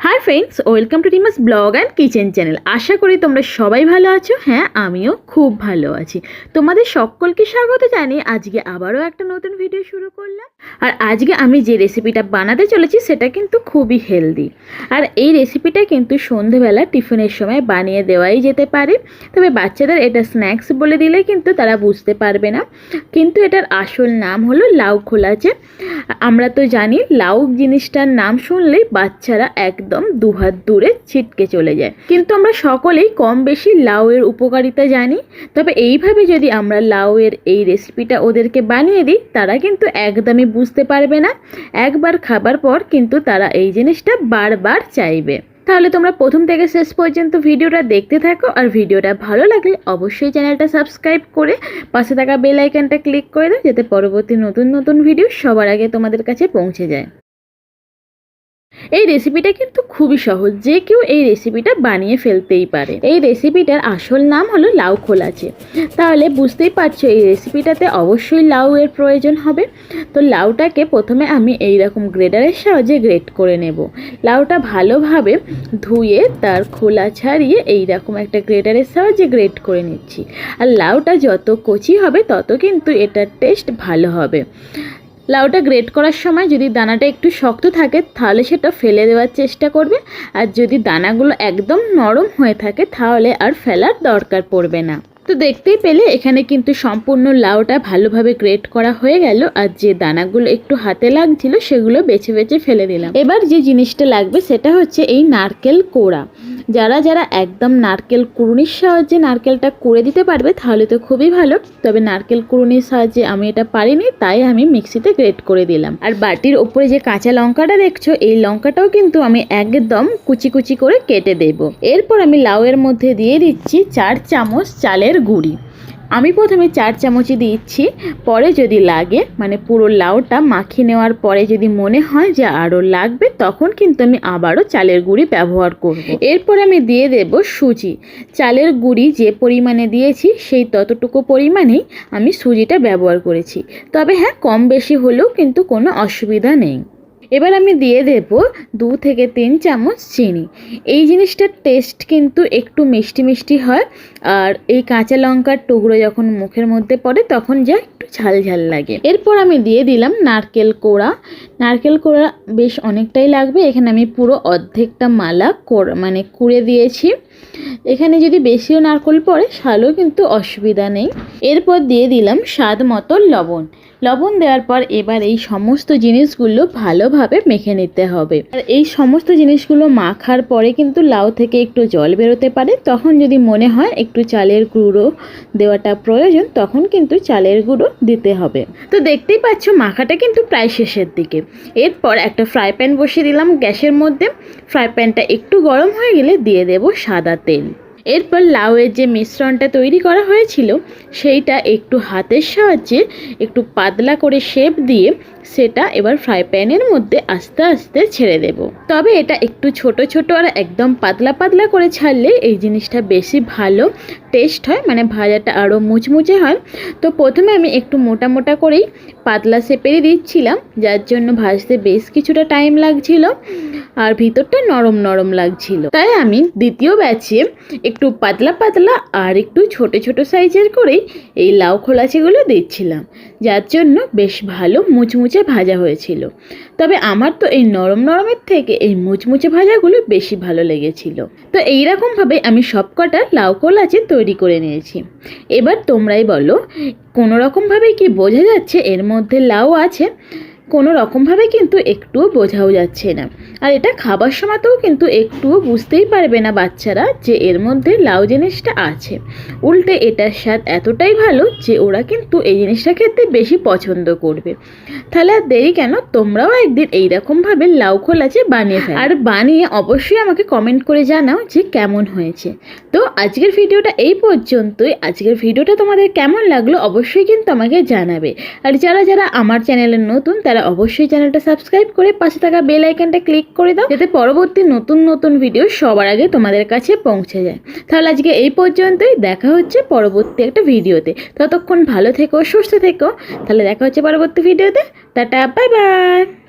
High friends welcome to টিমাস blog and kitchen channel আশা করি তোমরা সবাই ভালো আছো। হ্যাঁ আমিও খুব ভালো আছি। তোমাদের সকলকে স্বাগত জানিয়ে আজকে আবারও একটা নতুন ভিডিও শুরু করলাম। আর আজকে আমি যে রেসিপিটা বানাতে চলেছি, সেটা কিন্তু খুবই হেলদি আর এই রেসিপিটা কিন্তু সন্ধেবেলা টিফিনের সময় বানিয়ে দেওয়াই যেতে পারে। তবে বাচ্চাদের এটা স্ন্যাক্স বলে দিলে কিন্তু তারা বুঝতে পারবে না। কিন্তু এটার আসল নাম হলো লাউ খোলাচে আমরা তো জানি, লাউ জিনিসটার নাম শুনলেই বাচ্চারা একদম দুহাত দূরে ছিটকে চলে যায়। কিন্তু আমরা সকলেই কম বেশি লাউয়ের উপকারিতা জানি, তবে এইভাবে যদি আমরা লাউয়ের এই রেসিপিটা ওদেরকে বানিয়ে দিই, তারা কিন্তু একদমই বুঝতে পারবে না। একবার খাবার পর কিন্তু তারা এই জিনিসটা বারবার চাইবে। তাহলে তোমরা প্রথম থেকে শেষ পর্যন্ত ভিডিওটা দেখতে থাকো, আর ভিডিওটা ভালো লাগলে অবশ্যই চ্যানেলটা সাবস্ক্রাইব করে পাশে থাকা বেল আইকনটা ক্লিক করে দাও, যাতে পরবর্তী নতুন নতুন ভিডিও সবার আগে তোমাদের কাছে পৌঁছে যায়। এই রেসিপিটা কিন্তু খুবই সহজ, যে কেউ এই রেসিপিটা বানিয়ে ফেলতেই পারে। এই রেসিপিটার আসল নাম হলো লাউ খোলাচে। তাহলে বুঝতেই পারছ, এই রেসিপিটাতে অবশ্যই লাউ এর প্রয়োজন হবে। তো লাউটাকে প্রথমে আমি এই রকম গ্রেডারের সাহায্যে গ্রেড করে নেব। লাউটা ভালোভাবে ধুয়ে তার খোলা ছাড়িয়ে এই রকম একটা গ্রেডারের সাহায্যে গ্রেড করে নিচ্ছি। আর লাউটা যত কচি হবে, তত কিন্তু এটার টেস্ট ভালো হবে। লাউটা গ্রেট করার সময় যদি দানাটা একটু শক্ত থাকে, তাহলে সেটা ফেলে দেওয়ার চেষ্টা করবে। আর যদি দানাগুলো একদম নরম হয়ে থাকে, তাহলে আর ফেলার দরকার পড়বে না। তো দেখতেই পেলে, এখানে কিন্তু সম্পূর্ণ লাউটা ভালোভাবে গ্রেট করা হয়ে গেল, আর যে দানাগুলো একটু হাতে লাগছিল, সেগুলো বেছে বেছে ফেলে দিলাম। এবার যে জিনিসটা লাগবে, সেটা হচ্ছে এই নারকেল কোড়া। যারা যারা একদম নারকেল কুড়ুনির সাহায্যে নারকেলটা করে দিতে পারবে, তাহলে তো খুবই ভালো। তবে নারকেল কুড়ুনির সাহায্যে আমি এটা পারিনি, তাই আমি মিক্সিতে গ্রেট করে দিলাম। আর বাটির ওপরে যে কাঁচা লঙ্কাটা দেখছ, এই লঙ্কাটাও কিন্তু আমি একদম কুচি কুচি করে কেটে দেব। এরপর আমি লাউয়ের মধ্যে দিয়ে দিচ্ছি চার চামচ চালের গুঁড়ি। আমি প্রথমে চার চামচই দিচ্ছি, পরে যদি লাগে মানে পুরো লাউটা মাখিয়ে নেওয়ার পরে যদি মনে হয় যে আরও লাগবে, তখন কিন্তু আমি আবারও চালের গুঁড়ি ব্যবহার করব। এরপর আমি দিয়ে দেব সুজি। চালের গুঁড়ি যে পরিমাণে দিয়েছি, সেই ততটুকু পরিমাণেই আমি সুজিটা ব্যবহার করেছি। তবে হ্যাঁ কম বেশি হলেও কিন্তু কোনো অসুবিধা নেই। এবার আমি দিয়ে দেব দু থেকে তিন চামচ চিনি। এই জিনিসটার টেস্ট কিন্তু একটু মিষ্টি মিষ্টি হয়, আর এই কাঁচা লঙ্কার টুকরো যখন মুখের মধ্যে পড়ে তখন যা একটু ঝাল ঝাল লাগে। এরপর আমি দিয়ে দিলাম নারকেল কোড়া। নারকেল কোড়া বেশ অনেকটাই লাগবে, এখানে আমি পুরো অর্ধেকটা মালা মানে কুড়ে দিয়েছি। এখানে যদি বেশিও নারকেল পড়ে তাহলেও কিন্তু অসুবিধা নেই। এরপর দিয়ে দিলাম স্বাদ মতো লবণ। লবণ দেওয়ার পর এবার এই সমস্ত জিনিসগুলো ভালোভাবে মেখে নিতে হবে। আর এই সমস্ত জিনিসগুলো মাখার পরে কিন্তু লাউ থেকে একটু জল বেরোতে পারে। তখন যদি মনে হয় একটু চালের গুঁড়ো দেওয়াটা প্রয়োজন, তখন কিন্তু চালের গুঁড়ো দিতে হবে। তো দেখতেই পাচ্ছ, মাখাটা কিন্তু প্রায় শেষের দিকে। এরপর একটা ফ্রাই প্যান বসিয়ে দিলাম গ্যাসের মধ্যে। ফ্রাই প্যানটা একটু গরম হয়ে গেলে দিয়ে দেব সাদা তেল এরপর লাউয়ের যে মিশ্রণটা তৈরি করা হয়েছিল, সেইটা একটু হাতের সাহায্যে একটু পাতলা করে শেপ দিয়ে সেটা এবার ফ্রাই প্যানের মধ্যে আস্তে আস্তে ছেড়ে দেব। তবে এটা একটু ছোট ছোট আর একদম পাতলা পাতলা করে ছাড়লে এই জিনিসটা বেশি ভালো টেস্ট হয় মানে ভাজাটা আরও মুচমুচে হয়। তো প্রথমে আমি একটু মোটা মোটা করেই পাতলা শেপেরই দিচ্ছিলাম, যার জন্য ভাজতে বেশ কিছুটা টাইম লাগছিল আর ভিতরটা নরম নরম লাগছিল। তাই আমি দ্বিতীয় ব্যাচে একটু পাতলা পাতলা আর একটু ছোট ছোট সাইজের করেই এই লাউ খোলাচিগুলো দিচ্ছিলাম। যার জন্য বেশ ভালো মুচমুচে ভাজা হয়েছিল। তবে আমার তো এই নরম নরমের থেকে এই মুচমুচে ভাজাগুলো বেশি ভালো লেগেছিল। তো এইরকমভাবে আমি সবকটা লাউ কলাচে তৈরি করে নিয়েছি। এবার তোমরাই বলো কোনো রকমভাবেই কি বোঝা যাচ্ছে এর মধ্যে লাউ আছে? কোনো রকমভাবে কিন্তু একটুও বোঝাও যাচ্ছে না। আর এটা খাবার সময়তেও কিন্তু একটুও বুঝতেই পারবে না বাচ্চারা যে এর মধ্যে লাউ জিনিসটা আছে। উল্টে এটার স্বাদ এতটাই ভালো যে ওরা কিন্তু এই জিনিসটা খেতে বেশি পছন্দ করবে। তাহলে আর দেরি কেন? তোমরাও একদিন এইরকমভাবে লাউ খোলাচে বানিয়ে ফেলো। আর বানিয়ে অবশ্যই আমাকে কমেন্ট করে জানাও যে কেমন হয়েছে। তো আজকের ভিডিওটা এই পর্যন্তই। আজকের ভিডিওটা তোমাদের কেমন লাগল অবশ্যই কিন্তু আমাকে জানাবে। আর যারা যারা আমার চ্যানেলে নতুন তারা অবশ্যই চ্যানেলটা সাবস্ক্রাইব করে পাশে থাকা বেল আইকনটা ক্লিক করে দাও, যাতে পরবর্তী নতুন নতুন ভিডিও সবার আগে তোমাদের কাছে পৌঁছে যায়। তাহলে আজকে এই পর্যন্তই, দেখা হচ্ছে পরবর্তী একটা ভিডিওতে। ততক্ষণ ভালো থেকো, সুস্থ থেকো, তাহলে দেখা হচ্ছে পরবর্তী ভিডিওতে। Tata bye bye